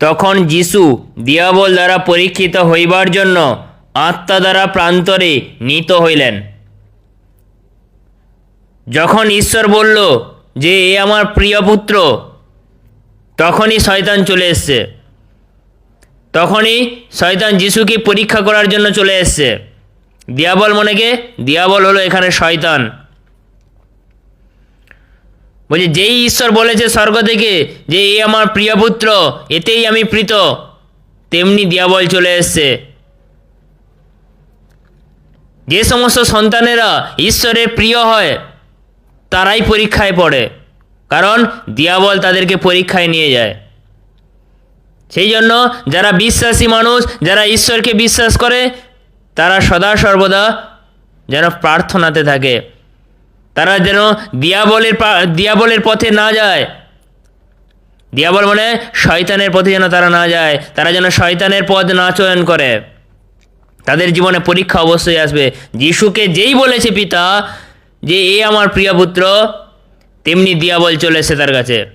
তখন যিশু দিয়াবল দ্বারা পরীক্ষিত হইবার জন্য আত্মা দ্বারা প্রান্তরে নীত হইলেন। যখন ঈশ্বর বলল যে, এ আমার প্রিয় পুত্র তখনই শয়তান চলে এসছে। তখনই শয়তান যিশুকে পরীক্ষা করার জন্য চলে এসছে। দিয়াবল মনেকে দিয়াবল হলো এখানে শয়তান। বলছে যেই ঈশ্বর বলেছে স্বর্গ থেকে যে এই আমার প্রিয় পুত্র, এতেই আমি প্রীত। তেমনি দিয়াবল চলে এসছে। যে সমস্ত সন্তানেরা ঈশ্বরের প্রিয় হয়, তারাই পরীক্ষায় পড়ে, কারণ দিয়াবল তাদেরকে পরীক্ষায় নিয়ে যায়। সেই জন্য যারা বিশ্বাসী মানুষ, যারা ঈশ্বরকে বিশ্বাস করে, তারা সদা সর্বদা যেন প্রার্থনাতে থাকে। তারা যেন দিয়াবলের দিয়াবলের পথে না যায়। দিয়াবল মানে শয়তানের পথে যেন তারা না যায়, তারা যেন শয়তানের পথ না চয়ন করে। তাদের জীবনে পরীক্ষা অবশ্যই আসবে। যিশুকে যেই বলেছে পিতা যে, এ আমার প্রিয় পুত্র তেমনি দিয়াবল চলেছে তার কাছে।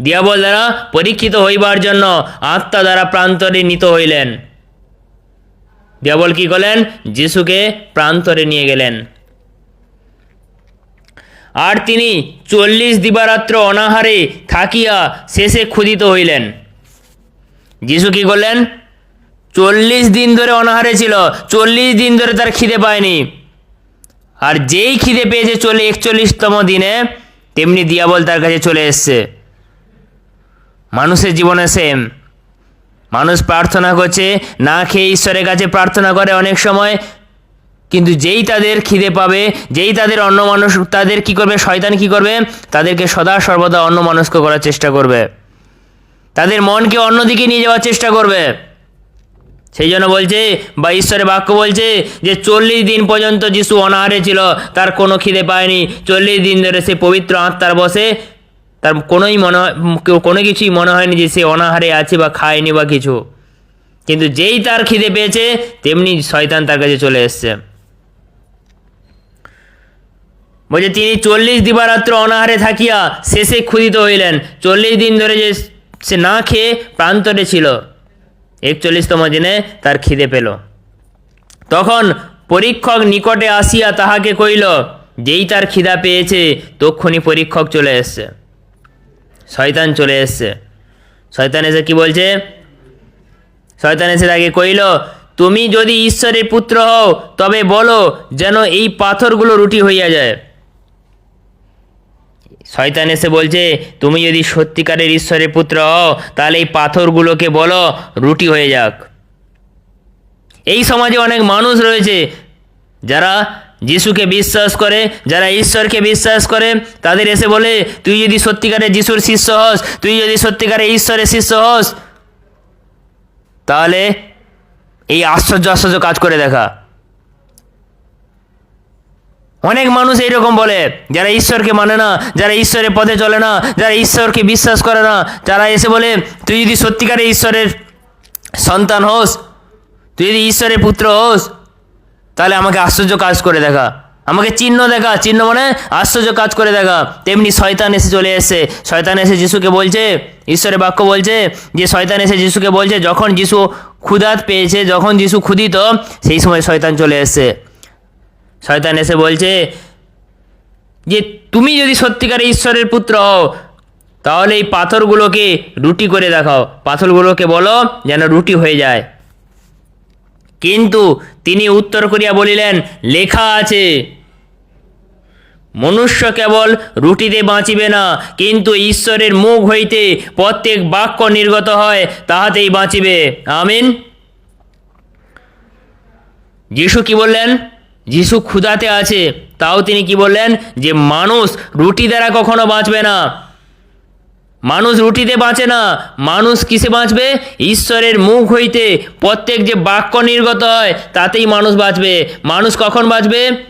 দিয়াবল দ্বারা পরীক্ষিত হইবার জন্য আত্মা দ্বারা প্রান্তরে নিত হইলেন। দিয়াবল কি করলেন? যিশুকে প্রান্তরে নিয়ে গেলেন। আর তিনি চল্লিশ দিবারাত্র অনাহারে থাকিয়া শেষে ক্ষুদিত হইলেন। যিশু কি করলেন? চল্লিশ দিন ধরে অনাহারে ছিল, চল্লিশ দিন ধরে তার খিদে পায়নি। আর যেই খিদে পেয়েছে চলে একচল্লিশতম দিনে, তেমনি দিয়াবল তার কাছে চলে এসছে। মানুষের জীবনে সেম মানুষ প্রার্থনা করছে, না খেয়ে ঈশ্বরের কাছে প্রার্থনা করে অনেক সময় কিন্তু যেই তাদের খিদে পাবে, যেই তাদের অন্য মানুষ, তাদের কি করবে? শয়তান কি করবে? তাদেরকে সদা সর্বদা অন্য মানুষকে করার চেষ্টা করবে। তাদের মনকে অন্যদিকে নিয়ে যাওয়ার চেষ্টা করবে। সেই জন্য বলছে, বা ঈশ্বরের বাক্য বলছে যে, চল্লিশ দিন পর্যন্ত যিশু অনাহারে ছিল, তার কোনো খিদে পায়নি। চল্লিশ দিন ধরে সে পবিত্র আত্মার বসে, তার কোনোই মনে কোনো কিছুই মনে হয়নি যে সে অনাহারে আছে বা খায়নি বা কিছু। কিন্তু যেই তার খিদে পেয়েছে, তেমনি শয়তান তার কাছে চলে এসছে। বলছে, তিনি চল্লিশ দিবারাত্র অনাহারে থাকিয়া শেষে ক্ষুদিত হইলেন। চল্লিশ দিন ধরে যে সে না খেয়ে প্রান্তরে ছিল। একচল্লিশতম দিনে তার খিদে পেল। তখন পরীক্ষক নিকটে আসিয়া তাহাকে কইল যেই তার খিদা পেয়েছে, তক্ষুনি পরীক্ষক চলে এসছে। শয়তান চলে এসছে। শয়তান এসে কি বলছে? শয়তান এসে তাকে কইল তুমি যদি ঈশ্বরের পুত্র হও, তবে বলো যেন এই পাথরগুলো রুটি হইয়া যায়। শয়তান এসে বলছে, তুমি যদি সত্যিকারের ঈশ্বরের পুত্র হও, তাহলে এই পাথরগুলোকে বলো রুটি হয়ে যাক। এই সমাজে অনেক মানুষ রয়েছে, যারা যিশুকে বিশ্বাস করে, যারা ঈশ্বরকে বিশ্বাস করে, তাদের এসে বলে, তুই যদি সত্যিকারের যিশুর শিষ্য হস, তুই যদি সত্যিকারের ঈশ্বরের শিষ্য হস, তাহলে এই আশ্চর্য আশ্চর্য কাজ করে দেখা। অনেক মানুষ এইরকম বলে, যারা ঈশ্বরকে মানে না, যারা ঈশ্বরের পথে চলে না, যারা ঈশ্বরকে বিশ্বাস করে না যারা এসে বলে, তুই যদি সত্যিকারে ঈশ্বরের সন্তান হোস, তুই যদি ঈশ্বরের পুত্র হোস, তাহলে আমাকে আশ্চর্য কাজ করে দেখা। আমাকে চিহ্ন দেখা, চিহ্ন মানে আশ্চর্য কাজ করে দেখা। তেমনি শয়তান এসে চলে এসছে। শয়তান এসে যিশুকে বলছে, ঈশ্বরের বাক্য বলছে যে, শয়তান এসে যিশুকে বলছে, যখন যিশু ক্ষুধাত পেয়েছে, যখন যিশু ক্ষুদিত সেই সময় শয়তান চলে এসছে। শয়তান এসে বলছে যে তুমি যদি সত্যিকারে ঈশ্বরের পুত্র হও, তাহলে এই পাথরগুলোকে রুটি করে দেখাও। পাথরগুলোকে বলো যেন রুটি হয়ে যায়। কিন্তু তিনি উত্তর করিয়া বলিলেন, লেখা আছে, মনুষ্য কেবল রুটিতে বাঁচিবে না, কিন্তু ঈশ্বরের মুখ হইতে প্রত্যেক বাক্য নির্গত হয়, তাহাতেই বাঁচিবে। আমিন। যিশু কি বললেন? যিশু ক্ষুধাতে আছে, তাও তিনি কি বললেন? যে মানুষ রুটি দ্বারা কখনো বাঁচবে না। মানুষ রুটিতে বাঁচে না। মানুষ কিসে বাঁচবে? ঈশ্বরের মুখ হইতে। প্রত্যেক যে বাক্য নির্গত হয়, তাতেই মানুষ বাঁচবে। মানুষ কখন বাঁচবে?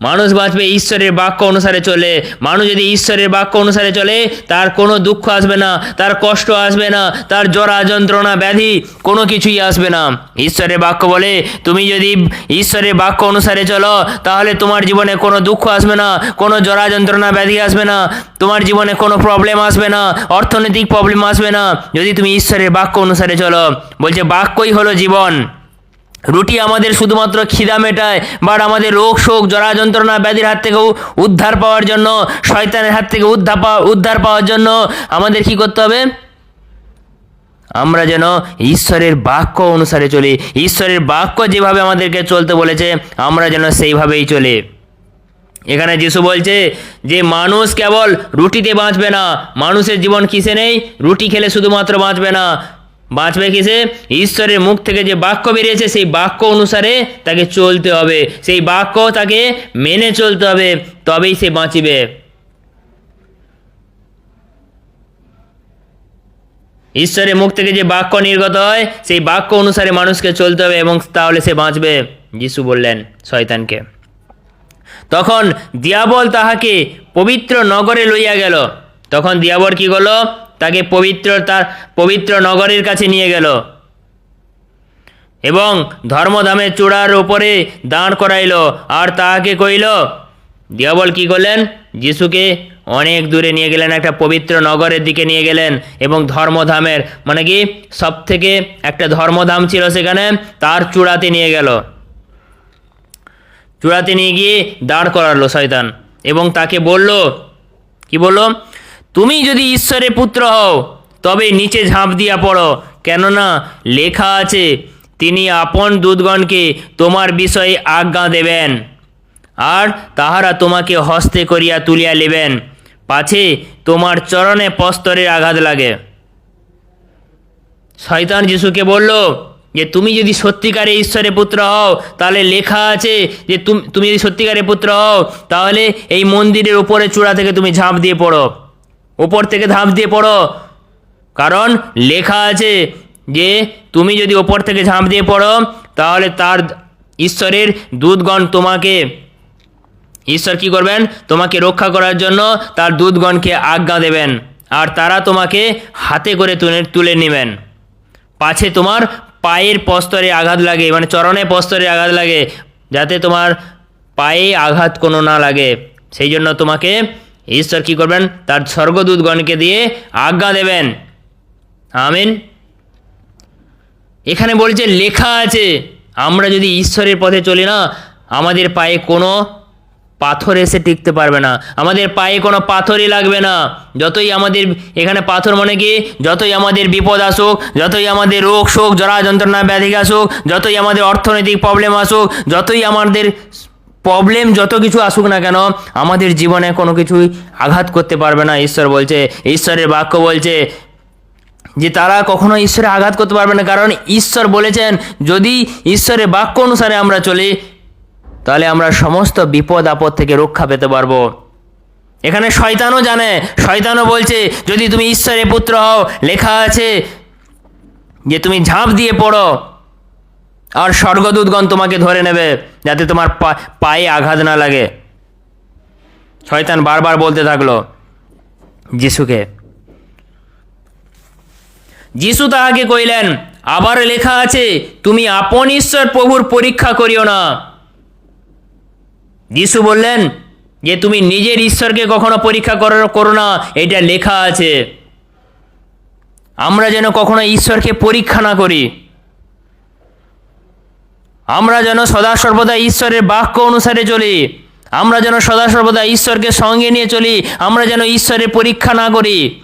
মানুষ বাঁচবে ঈশ্বরের বাক্য অনুসারে চলে। মানুষ যদি ঈশ্বরের বাক্য অনুসারে চলে, তার কোনো দুঃখ আসবে না, তার কষ্ট আসবে না, তার জরা যন্ত্রণা, ব্যাধি কোনো কিছুই আসবে না। ঈশ্বরের বাক্য বলে, তুমি যদি ঈশ্বরের বাক্য অনুসারে চলো, তাহলে তোমার জীবনে কোনো দুঃখ আসবে না, কোনো জরা যন্ত্রণা, ব্যাধি আসবে না, তোমার জীবনে কোনো প্রবলেম আসবে না, অর্থনৈতিক প্রবলেম আসবে না। যদি তুমি ঈশ্বরের বাক্য অনুসারে চলো, বলছে, বাক্যই হলো জীবন। রুটি আমাদের শুধুমাত্র খিদা মেটায়, বাট আমাদের রোগ শোক জরা যন্ত্রণা, ব্যাধির হাত থেকেও উদ্ধার পাওয়ার জন্য, শয়তানের হাত থেকে উদ্ধার পাওয়া উদ্ধার পাওয়ার জন্য আমাদের কি করতে হবে? আমরা যেন ঈশ্বরের বাক্য অনুসারে চলি। ঈশ্বরের বাক্য যেভাবে আমাদেরকে চলতে বলেছে, আমরা যেন সেইভাবেই চলি। এখানে যিশু বলছে যে, মানুষ কেবল রুটিতে বাঁচবে না। মানুষের জীবন কিসে নেই? রুটি খেলে শুধুমাত্র বাঁচবে না। বাঁচবে কিসে? ঈশ্বরের মুখ থেকে যে বাক্য বেরিয়েছে, সেই বাক্য অনুসারে তাকে চলতে হবে। সেই বাক্য তাকে মেনে চলতে হবে, তবেই সে বাঁচিবে। ঈশ্বরের মুখ থেকে যে বাক্য নির্গত হয়, সেই বাক্য অনুসারে মানুষকে চলতে হবে এবং তাহলে সে বাঁচবে। যিশু বললেন, শয়তানকে। তখন দিয়াবল তাহাকে পবিত্র নগরে লইয়া গেল। তখন দিয়াবল কি করল? তাকে পবিত্র তার পবিত্র নগরের কাছে নিয়ে গেল। এবং ধর্মধামের চূড়ার উপরে দাঁড় করাইল। আর তাহাকে কইল দিয়াবল কি করলেন? যিশুকে অনেক দূরে নিয়ে গেলেন, একটা পবিত্র নগরের দিকে নিয়ে গেলেন এবং ধর্মধামের মানে কি সব থেকে একটা ধর্মধাম ছিল সেখানে, তার চূড়াতে নিয়ে গেল। চূড়াতে নিয়ে গিয়ে দাঁড় করালো শয়তান এবং তাকে বলল, কি বলল? তুমি যদি ঈশ্বরের পুত্র হও, তবে নিচে ঝাঁপ দিয়া পড়ো, কেননা লেখা আছে, তিনি আপন দূতগণকে তোমার বিষয়ে আজ্ঞা দেবেন, আর তাহারা তোমাকে হস্তে করিয়া তুলিয়া নেবেন, পাছে তোমার চরণে পস্তরের আঘাত লাগে। শয়তান যিশুকে বলল, যে তুমি যদি সত্যিকারে ঈশ্বরের পুত্র হও, তাহলে লেখা আছে যে তুমি যদি সত্যিকারের পুত্র হও, তাহলে এই মন্দিরের উপরে চূড়া থেকে তুমি ঝাঁপ দিয়ে পড়ো। উপর থেকে ঝাঁপ দিয়ে পড়ো। কারণ লেখা আছে যে, তুমি যদি ওপর থেকে ঝাঁপ দিয়ে পড়ো, তাহলে তার ঈশ্বরের দূতগণ তোমাকে, ঈশ্বর কি করবেন? তোমাকে রক্ষা করার জন্য তার দূতগণকে আজ্ঞা দেবেন। আর তারা তোমাকে হাতে করে তুলে তুলে নেবেন। পাছে তোমার পায়ের পস্তরে আঘাত লাগে মানে চরণে পস্তরে আঘাত লাগে, যাতে তোমার পায়ে আঘাত কোনো না লাগে। সেই জন্য তোমাকে ঈশ্বর কি করবেন? তার স্বর্গদূতগণকে দিয়ে আজ্ঞা দেবেন। আমিন। এখানে বলছে, লেখা আছে, আমরা যদি ঈশ্বরের পথে চলি না, আমাদের পায়ে কোনো পাথর এসে টিকতে পারবে না। আমাদের পায়ে কোনো পাথরই লাগবে না। যতই আমাদের, এখানে পাথর মনে কি? যতই আমাদের বিপদ আসুক, যতই আমাদের রোগ, শোক, জরা, যন্ত্রণা ব্যাধি আসুক, যতই আমাদের অর্থনৈতিক প্রবলেম আসুক, যতই আমাদের প্রবলেম যত কিছু আসুক না কেন, আমাদের জীবনে কোনো কিছুই আঘাত করতে পারবে না, ঈশ্বর বলছে। ঈশ্বরের বাক্য বলছে যে তারা কখনো ঈশ্বরে আঘাত করতে পারবে না, কারণ ঈশ্বর বলেছেন, যদি ঈশ্বরের বাক্য অনুসারে আমরা চলি, তাহলে আমরা সমস্ত বিপদ আপদ থেকে রক্ষা পেতে পারব। এখানে শয়তানও জানে, শয়তানও বলছে, যদি তুমি ঈশ্বরের পুত্র হও, লেখা আছে যে তুমি ঝাঁপ দিয়ে পড়ো। আর স্বর্গদূতগণ তোমাকে ধরে নেবে যাতে তোমার পায়ে আঘাত না লাগে। শয়তান বারবার বলতে থাকল, যিশুকে। যিশু তাহাকে কইলেন আবার লেখা আছে, তুমি আপন ঈশ্বর প্রভুর পরীক্ষা করিও না। যিশু বললেন, যে তুমি নিজের ঈশ্বরকে কখনো পরীক্ষা করো না, এটা লেখা আছে। আমরা যেন কখনো ঈশ্বরকে পরীক্ষা না করি। আমরা যেন সদা সর্বদা ঈশ্বরের বাক্য অনুসারে চলি। আমরা যেন সদা সর্বদা ঈশ্বরকে সঙ্গে নিয়ে চলি। আমরা যেন ঈশ্বরের পরীক্ষা না করি।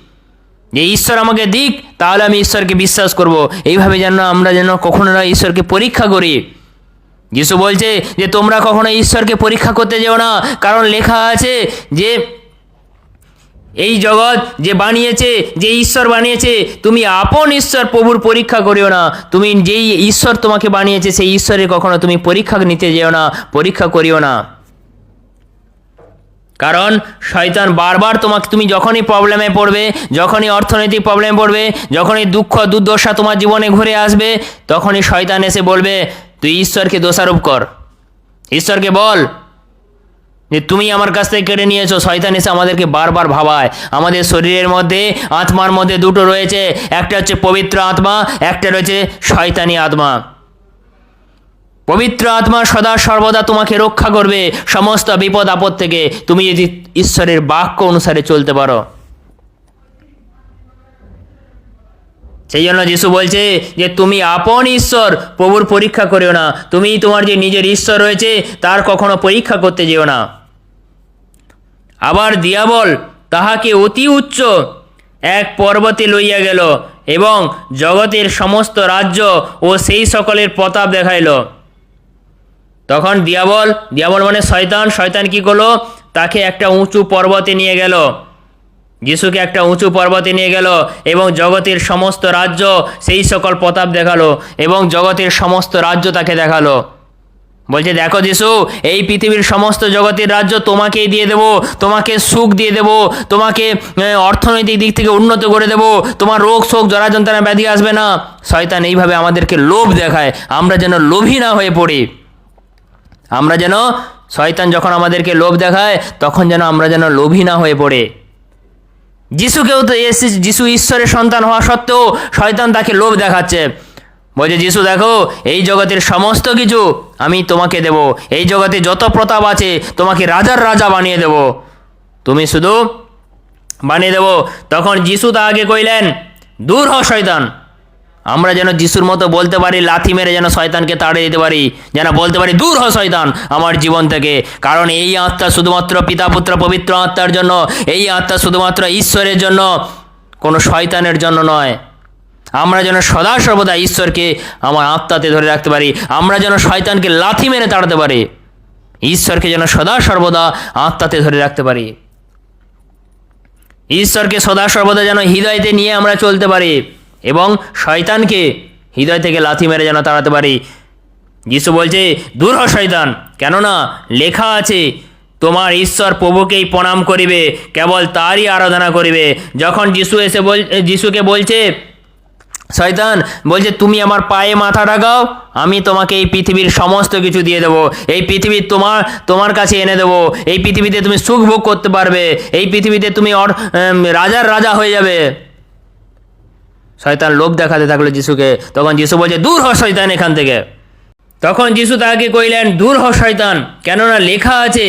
যে ঈশ্বর আমাকে দিক, তাহলে আমি ঈশ্বরকে বিশ্বাস করব। এইভাবে যেন আমরা যেন কখনো না ঈশ্বরকে পরীক্ষা করি। যিশু বলছে যে, তোমরা কখনো ঈশ্বরকে পরীক্ষা করতে যেও না। কারণ লেখা আছে যে এই জগৎ যে বানিয়েছে, যে ঈশ্বর বানিয়েছে, তুমি আপন ঈশ্বর প্রভুর পরীক্ষা করিও না। তুমি যেই ঈশ্বর তোমাকে বানিয়েছে, সেই ঈশ্বরে কখনো তুমি পরীক্ষা নিতে যেও না, পরীক্ষা করিও না। কারণ শয়তান বারবার তোমাকে, তুমি যখনই প্রবলেমে পড়বে, যখনই অর্থনৈতিক প্রবলেম পড়বে, যখনই দুঃখ, দুর্দশা তোমার জীবনে ঘুরে আসবে, তখনই শয়তান এসে বলবে, তুই ঈশ্বরকে দোষারোপ কর। ঈশ্বরকে বল যে তুমি আমার কাছ থেকে কেড়ে নিয়েছো, শয়তান এসে আমাদেরকে বারবার ভাবায়। আমাদের শরীরের মধ্যে, আত্মার মধ্যে দুটো রয়েছে। একটা হচ্ছে পবিত্র আত্মা, একটা রয়েছে শয়তানি আত্মা। পবিত্র আত্মা সদা সর্বদা তোমাকে রক্ষা করবে সমস্ত বিপদ আপদ থেকে। তুমি যদি ঈশ্বরের বাক্য অনুসারে চলতে পারো। সেই জন্য যিশু বলছে যে, তুমি আপন ঈশ্বর, প্রভুর পরীক্ষা করিও না। তুমি তোমার যে নিজের ঈশ্বর রয়েছে, তার কখনো পরীক্ষা করতে যেও না। আবার দিয়াবল তাহাকে অতি উচ্চ এক পর্বতে লইয়া গেল এবং জগতের সমস্ত রাজ্য ও সেই সকলের প্রতাপ দেখাইল। তখন দিয়াবল দিয়াবল মানে শয়তান শয়তান কি করল? তাকে একটা উঁচু পর্বতে নিয়ে গেল। যিশুকে একটা উঁচু পর্বতে নিয়ে গেল এবং জগতের সমস্ত রাজ্য, সেই সকল প্রতাপ দেখাল এবং জগতের সমস্ত রাজ্য তাকে দেখাল। বলছে, দেখো যিশু, এই পৃথিবীর সমস্ত জগতের রাজ্য তোমাকেই দিয়ে দেবো, তোমাকে সুখ দিয়ে দেবো, তোমাকে অর্থনৈতিক দিক থেকে উন্নত করে দেবো, তোমার রোগ শোক জরা যন্ত্রণা ব্যাধি আসবে না। শয়তান এইভাবে আমাদেরকে লোভ দেখায়, আমরা যেন লোভী না হয়ে পড়ি। আমরা যেন, শয়তান যখন আমাদেরকে লোভ দেখায়, তখন যেন আমরা যেন লোভী না হয়ে পড়ে। যিশুকেও তো যিশু ঈশ্বরের সন্তান হওয়া সত্ত্বেও শয়তান তাকে লোভ দেখাচ্ছে। বলছে, যিশু, দেখো, এই জগতের সমস্ত কিছু আমি তোমাকে দেব। এই জগতে যত প্রতাপ আছে, তোমাকে রাজার রাজা বানিয়ে দেব। তুমি শুধু বানিয়ে দেব। তখন যিশু তাহাকে কইলেন, দূর হ শয়তান। আমরা যেন যিশুর মতো বলতে পারি, লাথি মেরে যেন শয়তানকে তাড়িয়ে দিতে পারি, যেন বলতে পারি, দূর হ শয়তান, আমার জীবন থেকে। কারণ এই আত্মা শুধুমাত্র পিতা, পুত্র, পবিত্র আত্মার জন্য, এই আত্মা শুধুমাত্র ঈশ্বরের জন্য, কোনো শয়তানের জন্য নয়। আমরা যেন সদা সর্বদা ঈশ্বরকে আমার আত্মাতে ধরে রাখতে পারি। আমরা যেন শয়তানকে লাথি মেরে তাড়াতে পারি। ঈশ্বরকে যেন সদা সর্বদা আত্মাতে ধরে রাখতে পারি। ঈশ্বরকে সদা সর্বদা যেন হৃদয়তে নিয়ে আমরা চলতে পারি এবং শয়তানকে হৃদয় থেকে লাথি মেরে যেন তাড়াতে পারি। যিশু বলছে, দূর শয়তান, কেননা লেখা আছে, তোমার ঈশ্বর প্রভুকেই প্রণাম করিবে, কেবল তারই আরাধনা করিবে। যখন যিশু এসে বল, যিশুকে বলছে শয়তান বলছে, তুমি আমার পায়ে মাথা রাখাও আমি তোমাকে এই পৃথিবীর সমস্ত কিছু দিয়ে দেবো। এই পৃথিবী তোমার তোমার কাছে এনে দেবো। এই পৃথিবীতে তুমি সুখ ভোগ করতে পারবে। এই পৃথিবীতে তুমি রাজার রাজা হয়ে যাবে। শয়তান লোভ দেখাতে থাকল যিশুকে। তখন যিশু বলছে, দূর হ শয়তান এখান থেকে। তখন যিশু তাহাকে কইলেন, দূর হ শয়তান। কেননা লেখা আছে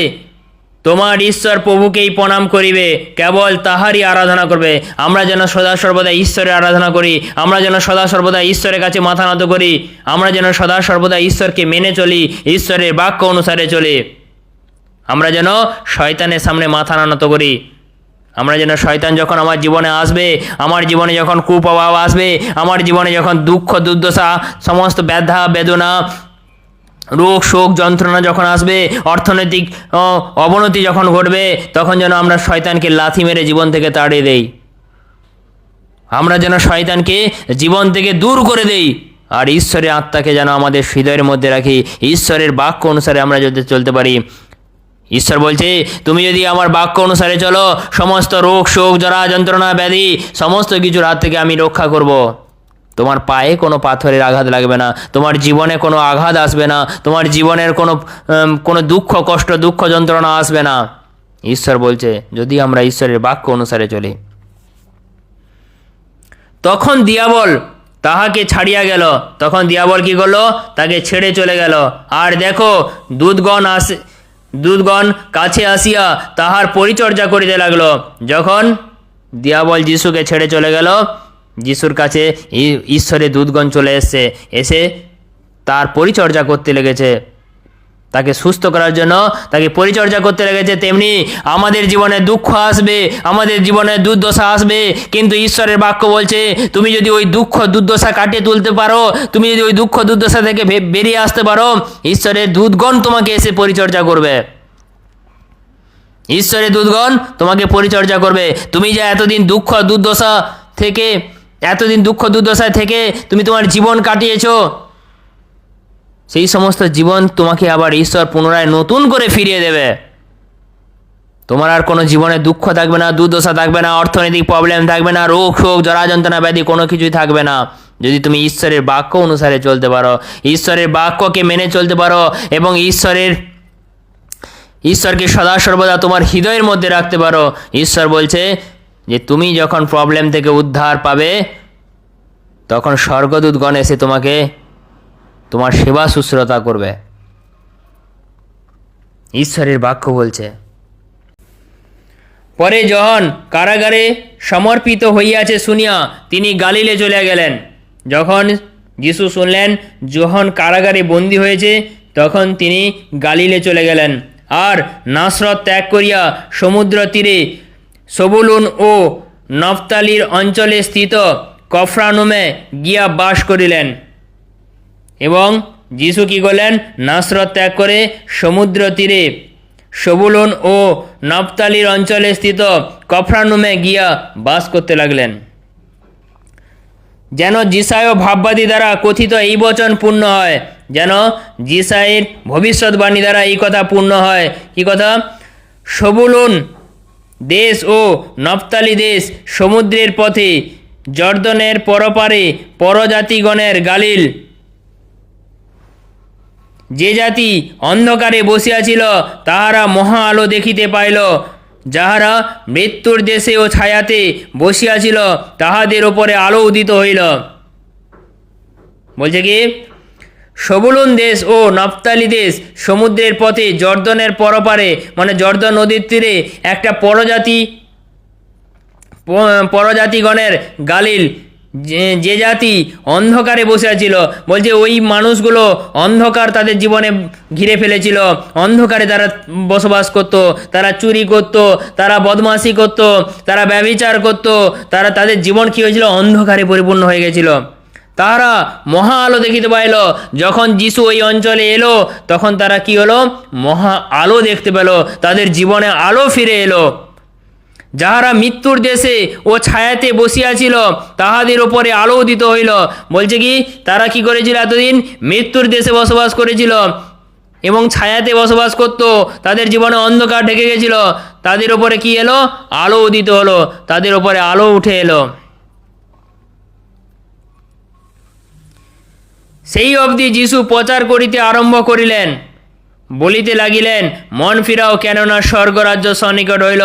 তোমার ঈশ্বর প্রভুকেই প্রণাম করিবে, কেবল তাহারই আরাধনা করবে। আমরা যেন সদা সর্বদা ঈশ্বরের আরাধনা করি, আমরা যেন সদা সর্বদা ঈশ্বরের কাছে মাথা নত করি, আমরা যেন সদা সর্বদা ঈশ্বরকে মেনে চলি, ঈশ্বরের বাক্য অনুসারে চলি। আমরা যেন শয়তানের সামনে মাথা নত করি। আমরা যেন শয়তান যখন আমার জীবনে আসবে, আমার জীবনে যখন কুপ্রভাব আসবে, আমার জীবনে যখন দুঃখ, দুর্দশা, সমস্ত ব্যথা, বেদনা রোগ, শোক, যন্ত্রণা যখন আসবে, অর্থনৈতিক অবনতি যখন ঘটবে, তখন যেন আমরা শয়তানকে লাথি মেরে জীবন থেকে তাড়িয়ে দেই। আমরা যেন শয়তানকে জীবন থেকে দূর করে দেই। আর ঈশ্বরের আত্মাকে যেন আমাদের হৃদয়ের মধ্যে রাখি। ঈশ্বরের বাক্য অনুসারে আমরা যদি চলতে পারি। ঈশ্বর বলছে, তুমি যদি আমার বাক্য অনুসারে চলো, সমস্ত রোগ, শোক, জরা, যন্ত্রণা, ব্যাধি, সমস্ত কিছুর হাত থেকে আমি রক্ষা করব। তোমার পায়ে কোনো পাথরের আঘাত লাগবে না, তোমার জীবনে কোনো আঘাত আসবে না, তোমার জীবনের কোনো কোনো দুঃখ, কষ্ট, দুঃখ যন্ত্রণা আসবে না। ঈশ্বর বলছে, যদি আমরা ঈশ্বরের বাক্য অনুসারে চলি। তখন দিয়াবল তাহাকে ছাড়িয়া গেল। তখন দিয়াবল কি করল? তাকে ছেড়ে চলে গেল। আর দেখো দুধগণ আসে দুধগণ কাছে আসিয়া তাহার পরিচর্যা করিতে লাগল। যখন দিয়াবল যিশুকে ছেড়ে চলে গেল যিশুর কাছে ঈশ্বরের দুধগণ চলে এসছে, এসে তার পরিচর্যা করতে লেগেছে। তাকে সুস্থ করার জন্য তাকে পরিচর্যা করতে লেগেছে। তেমনি আমাদের জীবনে দুঃখ আসবে, আমাদের জীবনে দুর্দশা আসবে। কিন্তু ঈশ্বরের বাক্য বলছে, তুমি যদি ওই দুঃখ দুর্দশা কাটিয়ে তুলতে পারো, তুমি যদি ওই দুঃখ দুর্দশা থেকে বেরিয়ে আসতে পারো, ঈশ্বরের দুধগণ তোমাকে এসে পরিচর্যা করবে। ঈশ্বরের দুধগণ তোমাকে পরিচর্যা করবে। তুমি যা এতদিন দুঃখ দুর্দশা থেকে এতদিন দুঃখ দুর্দশায় থেকে তুমি তোমার জীবন কাটিয়েছ। সেই সমস্ত জীবন তোমাকে আবার ঈশ্বর পুনরায় নতুন করে ফিরিয়ে দেবে। তোমার আর কোনো জীবনে দুঃখ থাকবে না, দুর্দশা থাকবে না, অর্থনৈতিক প্রবলেম থাকবে না, রোগ শোক, জরা যন্ত্রণা ব্যাধি কোনো কিছুই থাকবে না। যদি তুমি ঈশ্বরের বাক্য অনুসারে চলতে পারো, ঈশ্বরের বাক্যকে মেনে চলতে পারো এবং ঈশ্বরের, ঈশ্বরকে সদা সর্বদা তোমার হৃদয়ের মধ্যে রাখতে পারো, ঈশ্বর বলছে যে তুমি যখন প্রবলেম থেকে উদ্ধার পাবে, তখন স্বর্গদূতগণ এসে তোমাকে তোমার সেবা শুশ্রূষা করবে। ঈশ্বরের বাক্য বলছে, পরে যখন কারাগারে সমর্পিত হইয়াছে শুনিয়া তিনি গালিলে চলে গেলেন। যখন যিশু শুনলেন যখন কারাগারে বন্দী হয়েছে, তখন তিনি গালিলে চলে গেলেন। আর নাসরত ত্যাগ করিয়া সমুদ্র তীরে সবুলুন ও নফতালির অঞ্চলে স্থিত কফরানুমে গিয়া বাস করিলেন এবং যিশু কি করলেন? নাসরত ত্যাগ করে সমুদ্র তীরে সবুলন ও নফতালির অঞ্চলে স্থিত কফরানুমে গিয়া বাস করতে লাগলেন। যেন জিসায় ভাববাদী দ্বারা কথিত এই বচন পূর্ণ হয়, যেন জিসাইয়ের ভবিষ্যৎবাণী দ্বারা এই কথা পূর্ণ হয়। কি কথা? সবুলুন দেশ ও নফতালি দেশ সমুদ্রের পথে, জর্দনের পরপারে পরজাতিগণের গালিল। যে জাতি অন্ধকারে বসিয়াছিল, তাহারা মহা আলো দেখিতে পাইল। যাহারা মৃত্যুর দেশে ও ছায়াতে বসিয়াছিল, তাহাদের ওপরে আলো উদিত হইল। বলছে কি? সবুলুন দেশ ও নফতালি দেশ সমুদ্রের পথে জর্দনের পরপারে মানে জর্দন নদীর তীরে একটা পরজাতি পরজাতিগণের গালিল যে জাতি অন্ধকারে বসে আছিল। বলছে, ওই মানুষগুলো অন্ধকার তাদের জীবনে ঘিরে ফেলেছিল। অন্ধকারে তারা বসবাস করত, তারা চুরি করত, তারা বদমাশি করত, তারা ব্যভিচার করত, তারা তাদের জীবন কী হয়েছিল? অন্ধকারে পরিপূর্ণ হয়ে গেছিল। তারা মহা আলো দেখিতে পাইল। যখন যিশু ওই অঞ্চলে এলো, তখন তারা কি হলো? মহা আলো দেখতে পেল। তাদের জীবনে আলো ফিরে এলো। যাহারা মৃত্যুর দেশে ও ছায়াতে বসিয়াছিল তাহাদের ওপরে আলো উদিত হইল। বলছে কি, তারা কি করেছিল এতদিন? মৃত্যুর দেশে বসবাস করেছিল এবং ছায়াতে বসবাস করত। তাদের জীবনে অন্ধকার ঢেকে গেছিল। তাদের ওপরে কি এলো? আলো উদিত হলো। তাদের ওপরে আলো উঠে এলো। সেই অবধি যিশু প্রচার করিতে আরম্ভ করিলেন। বলিতে লাগিলেন, মন ফিরাও কেননা স্বর্গরাজ্য সন্নিকট হইল।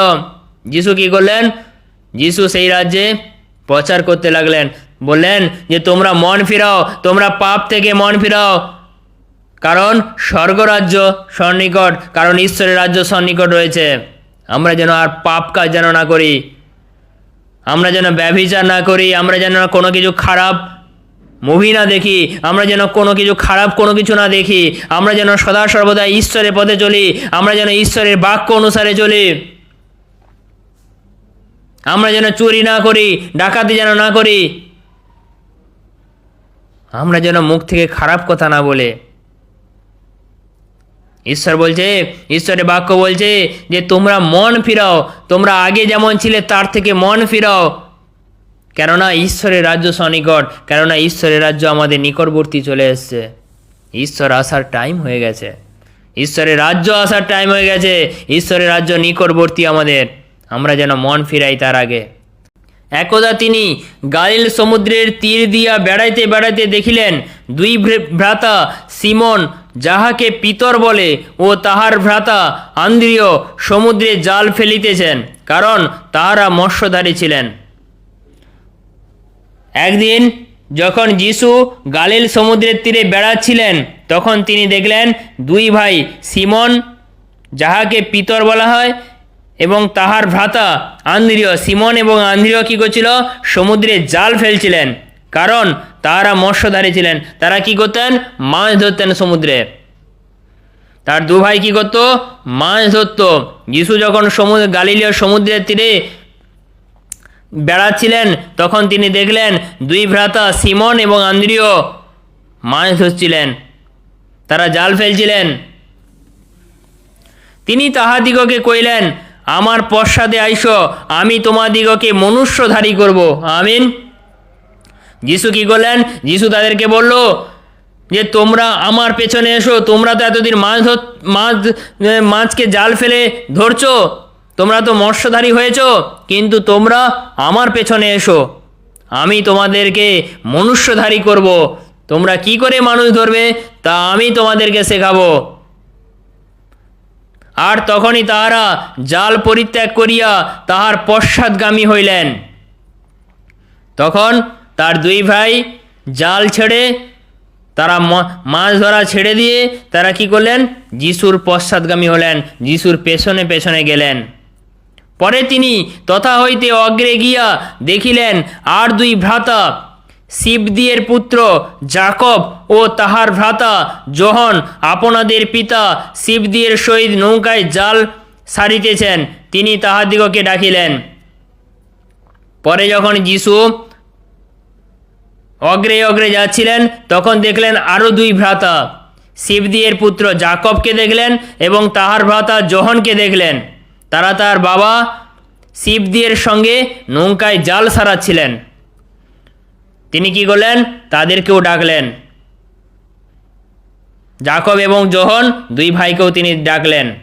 যিশু কি করলেন? যিশু সেই রাজ্যে প্রচার করতে লাগলেন। বললেন যে, তোমরা মন ফিরাও, তোমরা পাপ থেকে মন ফিরাও। কারণ স্বর্গরাজ্য সন্নিকট, কারণ ঈশ্বরের রাজ্য সন্নিকট রয়েছে। আমরা যেন আর পাপ কাজ যেন না করি। আমরা যেন ব্যভিচার না করি, আমরা যেন কোনো কিছু খারাপ মুভি না দেখি, আমরা যেন কোনো কিছু খারাপ কোনো কিছু না দেখি, আমরা যেন সদা সর্বদা ঈশ্বরের পথে চলি, আমরা যেন ঈশ্বরের বাক্য অনুসারে চলি। আমরা যেন চুরি না করি, ডাকাতি যেন না করি। আমরা যেন মুখ থেকে খারাপ কথা না বলে। ঈশ্বর বলছে, ঈশ্বরের বাক্য বলছে যে তোমরা মন ফিরাও, তোমরা আগে যেমন ছিলে তার থেকে মন ফিরাও। কেননা ঈশ্বরের রাজ্য সনিকট, কেননা ঈশ্বরের রাজ্য আমাদের নিকটবর্তী চলে এসছে। ঈশ্বর আসার টাইম হয়ে গেছে। ঈশ্বরের রাজ্য আসার টাইম হয়ে গেছে। ঈশ্বরের রাজ্য নিকটবর্তী আমাদের। আমরা যেন মন ফিরাই তার আগে। একদা তিনি গালিল সমুদ্রের তীর দিয়া বেড়াইতে বেড়াইতে দেখিলেন, দুই ভ্রে- ভ্রাতা সিমন, যাহাকে পিতর বলে, ও তাহার ভ্রাতা আন্দ্রিয় সমুদ্রে জাল ফেলিতেছেন, কারণ তাহারা মৎস্যধারী ছিলেন। একদিন যখন যিশু গালিল সমুদ্রের তীরে বেড়াচ্ছিলেন, তখন তিনি দেখলেন দুই ভাই, সিমন, যাহাকে পিতর বলা হয়, এবং তাহার ভ্রাতা আন্দ্রিয়। সিমন এবং আন্দ্রিয় কী করছিল? সমুদ্রে জাল ফেলছিলেন, কারণ তাহারা মৎস্যধারী ছিলেন। তারা কি করতেন? মাছ ধরতেন সমুদ্রে। তার দু ভাই কী করতো? মাছ ধরতো। যিশু যখন সমুদ্র, গালিলীয় সমুদ্রের তীরে বেড়াচ্ছিলেন, তখন তিনি দেখলেন দুই ভ্রাতা সিমন এবং আন্দ্রিয় মাছ ধরছিলেন তারা জাল ফেলছিলেন। তিনি তাহাদিগকে কইলেন আমার পশ্চাদে আইস, আমি তোমাদিগকে মনুষ্যধারী করব। আমিন। যিশু কি করলেন? যিশু তাদেরকে বলল, যে তোমরা আমার পেছনে এসো, তোমরা তো এতদিন মাছ ধর, মাছ মাছকে জাল ফেলে ধরছো। তোমরা তো মৎস্যধারী হয়েছো, কিন্তু তোমরা আমার পেছনে এসো। আমি তোমাদেরকে মনুষ্যধারী করব। তোমরা কি করে মানুষ ধরবে, তা আমি তোমাদেরকে শেখাবো। আর তখনই তাহারা জাল পরিত্যাগ করিয়া তাহার পশ্চাৎগামী হইলেন। তখন তার দুই ভাই জাল ছেড়ে, তারা মাছ ধরা ছেড়ে দিয়ে তারা কি করলেন? যিশুর পশ্চাৎগামী হলেন, যিশুর পেছনে পেছনে গেলেন। পরে তিনি তথা হইতে অগ্রে গিয়া দেখিলেন, আর দুই ভ্রাতা শিবদিয়ের পুত্র জাকব ও তাহার ভ্রাতা যোহন আপনাদের পিতা শিবদিয়ের সহিত নৌকায় জাল সারিতেছেন, তিনি তাহাদিগকে ডাকিলেন। পরে যখন যিশু অগ্রে অগ্রে যাচ্ছিলেন, তখন দেখলেন আরও দুই ভ্রাতা শিবদিয়ের পুত্র জাকবকে দেখলেন এবং তাহার ভ্রাতা যোহনকে দেখলেন। তারা তার বাবা শিবদিয়ের সঙ্গে নৌকায় জাল সারাচ্ছিলেন। তিনি কি করলেন? তাদেরকেও ডাকলেন। জাকব এবং জোহন দুই ভাইকেও তিনি ডাকলেন।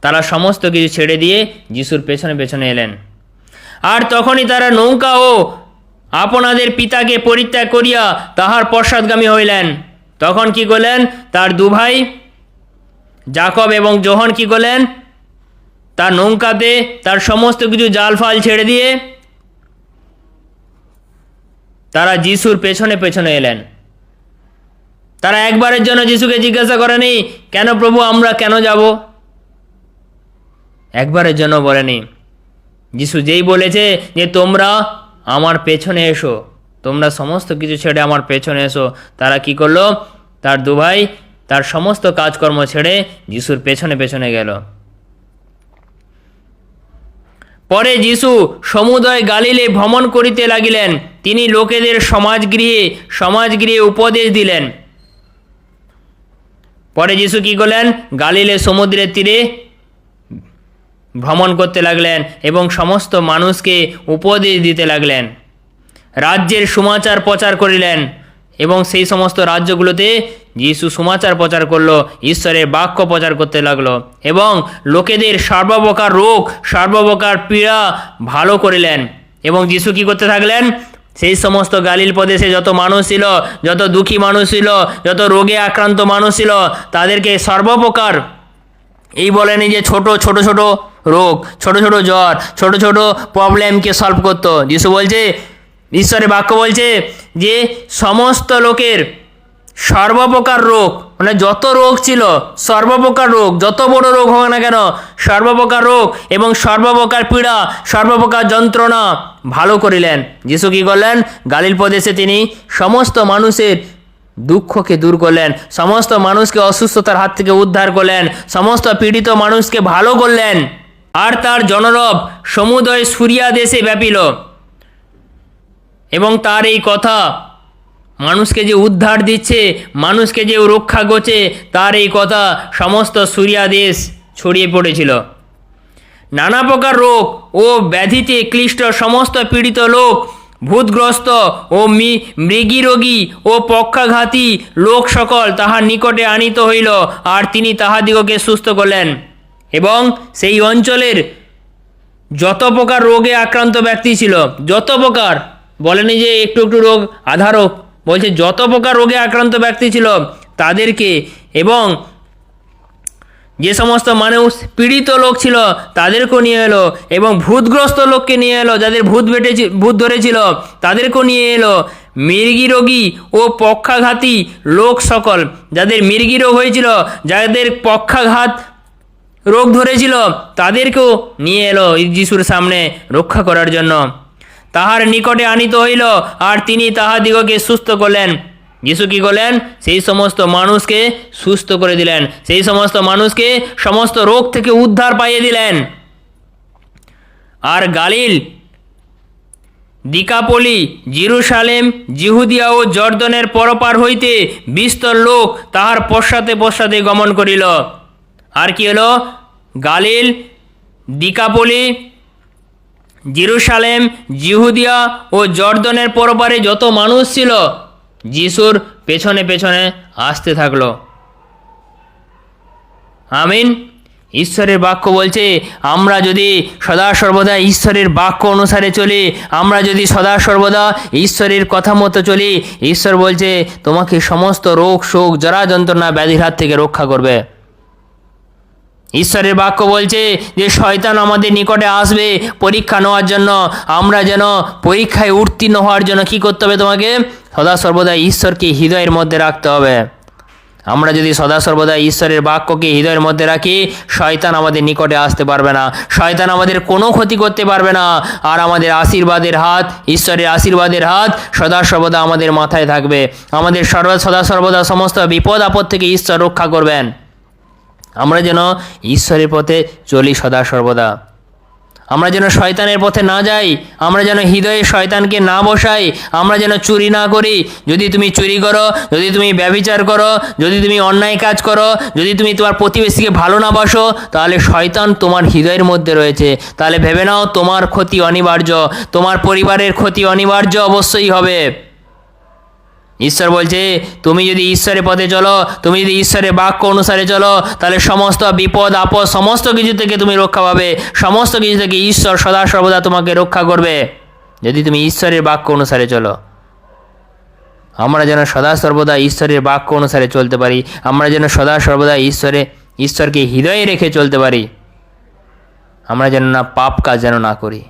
তারা সমস্ত কিছু ছেড়ে দিয়ে যিশুর পেছনে পেছনে এলেন। আর তখনই তারা নৌকা ও আপনাদের পিতাকে পরিত্যাগ করিয়া তাহার পশ্চাৎগামী হইলেন। তখন কি করলেন? তার দু ভাই জাকব এবং জোহন কি করলেন? তার নৌকাতে তার সমস্ত কিছু জাল ফাল ছেড়ে দিয়ে। তারা যিশুর পেছনে পেছনে এলেন। তারা একবারের জন্য যিশুকে জিজ্ঞাসা করেনি, কেন প্রভু, আমরা কেন যাব? একবারের জন্য বলেনি। যিশু যেই বলেছে যে, তোমরা আমার পেছনে এসো, তোমরা সমস্ত কিছু ছেড়ে আমার পেছনে এসো। তারা কি করল? তার দুভাই তার সমস্ত কাজকর্ম ছেড়ে যিশুর পেছনে পেছনে গেল। পরে যিশু সমুদয় গালিলে ভ্রমণ করিতে লাগিলেন। তিনি লোকেদের সমাজগৃহে সমাজগৃহে উপদেশ দিলেন। পরে যিশু কি করলেন? গালিলে সমুদ্রের তীরে ভ্রমণ করতে লাগলেন এবং সমস্ত মানুষকে উপদেশ দিতে লাগলেন। রাজ্যের সমাচার প্রচার করিলেন এবং সেই সমস্ত রাজ্যগুলোতে যিশু সমাচার প্রচার করল, ঈশ্বরের বাক্য প্রচার করতে লাগল এবং লোকেদের সর্বপ্রকার রোগ, সর্বপ্রকার পীড়া ভালো করিলেন এবং যিশু কি করতে থাকলেন? সেই সমস্ত গালিল প্রদেশে যত মানুষ ছিল, যত দুঃখী মানুষ ছিল, যত রোগে আক্রান্ত মানুষ ছিল, তাদেরকে সর্বপ্রকার এই বলেনি যে ছোট ছোট ছোট রোগ, ছোট ছোট জ্বর, ছোট ছোট প্রবলেমকে সলভ করতো। যিশু বলছে, ঈশ্বরের বাক্য বলছে যে সমস্ত লোকের সর্বপ্রকার রোগ মানে যত রোগ ছিল, সর্বপ্রকার রোগ, যত বড় রোগ হোক না কেন, সর্বপ্রকার রোগ এবং সর্বপ্রকার পীড়া, সর্বপ্রকার যন্ত্রণা ভালো করিলেন। যিশু কী করলেন? গালিল প্রদেশে তিনি সমস্ত মানুষের দুঃখকে দূর করলেন, সমস্ত মানুষকে অসুস্থতার হাত থেকে উদ্ধার করলেন, সমস্ত পীড়িত মানুষকে ভালো করলেন। আর তার জনরব সমুদয় সুরিয়া দেশে ব্যাপিল। এবং তার এই কথা মানুষকে যে উদ্ধার দিচ্ছে, মানুষকে যে রক্ষা করছে, তার এই কথা সমস্ত সুরিয়া দেশ ছড়িয়ে পড়েছিল। নানা প্রকার রোগ ও ব্যাধিতে ক্লিষ্ট সমস্ত পীড়িত লোক, ভূতগ্রস্ত ও মৃগী রোগী ও পক্ষাঘাতী লোক সকল তাহার নিকটে আনিত হইল আর তিনি তাহাদিগকে সুস্থ করলেন। এবং সেই অঞ্চলের যত প্রকার রোগে আক্রান্ত ব্যক্তি ছিল, যত প্রকার, বলেনি যে একটু একটু রোগ আধা রোগ বলছে, যত প্রকার রোগে আক্রান্ত ব্যক্তি ছিল তাদেরকে এবং যে সমস্ত মানুষ পীড়িত লোক ছিল তাদেরকেও নিয়ে এলো এবং ভূতগ্রস্ত লোককে নিয়ে এলো, যাদের ভূত বেটে ভূত ধরেছিল, তাদেরকেও নিয়ে এলো। মৃগী রোগী ও পক্ষাঘাতী লোক সকল, যাদের মৃগী রোগ হয়েছিল, যাদের পক্ষাঘাত রোগ ধরেছিল, তাদেরকেও নিয়ে এলো যিশুর সামনে রক্ষা করার জন্য। তাহার নিকটে আনিত হইল, আর তিনি তাহাদিগকে সুস্থ করলেন। যিশু কি করলেন? সেই সমস্ত মানুষকে সুস্থ করে দিলেন। সেই সমস্ত মানুষকে সমস্ত রোগ থেকে উদ্ধার পাইয়ে দিলেন। আর গালিল, দিকাপলি, জিরুসালেম, জিহুদিয়া ও জর্দনের পরপার হইতে বিস্তর লোক তাহার পশ্চাতে পশ্চাতে গমন করিল। আর কি হলো? গালিল, দিকাপলি জিরুসালেম, জিহুদিয়া ও জর্দনের পরপারে যত মানুষ ছিল, যিশুর পেছনে পেছনে আসতে থাকল। আমিন। ঈশ্বরের বাক্য বলছে, আমরা যদি সদা সর্বদা ঈশ্বরের বাক্য অনুসারে চলি, আমরা যদি সদা সর্বদা ঈশ্বরের কথা মতো চলি, ঈশ্বর বলছে, তোমাকে সমস্ত রোগ, শোক জরা যন্ত্রণা ব্যাধির হাত থেকে রক্ষা করবে। ঈশ্বরের বাক্য বলছে যে শয়তান আমাদের নিকটে আসবে পরীক্ষা নেওয়ার জন্য। আমরা যেন পরীক্ষায় উত্তীর্ণ হওয়ার জন্য কি করতে হবে তোমাকে? সদা সর্বদা ঈশ্বরকে হৃদয়ের মধ্যে রাখতে হবে। আমরা যদি সদা সর্বদা ঈশ্বরের বাক্যকে হৃদয়ের মধ্যে রাখি, শয়তান আমাদের নিকটে আসতে পারবে না। শয়তান আমাদের কোনো ক্ষতি করতে পারবে না। আর আমাদের আশীর্বাদের হাত, ঈশ্বরের আশীর্বাদের হাত সদা সর্বদা আমাদের মাথায় থাকবে। আমাদের সর্ব, সদা সর্বদা সমস্ত বিপদ আপদ থেকে ঈশ্বর রক্ষা করবেন। আমরা যেন ঈশ্বরের পথে চলি সদা সর্বদা। আমরা যেন শয়তানের পথে না যাই, আমরা যেন হৃদয়ে শয়তানকে না বসাই, আমরা যেন চুরি না করি। যদি তুমি চুরি করো, যদি তুমি ব্যভিচার করো, যদি তুমি অন্যায় কাজ করো, যদি তুমি তোমার প্রতিবেশীকে ভালো না বাসো, তাহলে শয়তান তোমার হৃদয়ের মধ্যে রয়েছে। তাহলে ভেবে নাও, তোমার ক্ষতি অনিবার্য, তোমার পরিবারের ক্ষতি অনিবার্য অবশ্যই হবে। ঈশ্বর বলছে, তুমি যদি ঈশ্বরের পথে চলো, তুমি যদি ঈশ্বরের বাক্য অনুসারে চলো, তাহলে সমস্ত বিপদ, আপদ, সমস্ত কিছু থেকে তুমি রক্ষা পাবে। সমস্ত কিছু থেকে ঈশ্বর সদা সর্বদা তোমাকে রক্ষা করবে। যদি তুমি ঈশ্বরের বাক্য অনুসারে চলো, আমরা যেন সদা সর্বদা ঈশ্বরের বাক্য অনুসারে চলতে পারি। আমরা যেন সদা সর্বদা ঈশ্বরে, ঈশ্বরকে হৃদয়ে রেখে চলতে পারি। আমরা যেন না পাপ কাজ যেন না করি।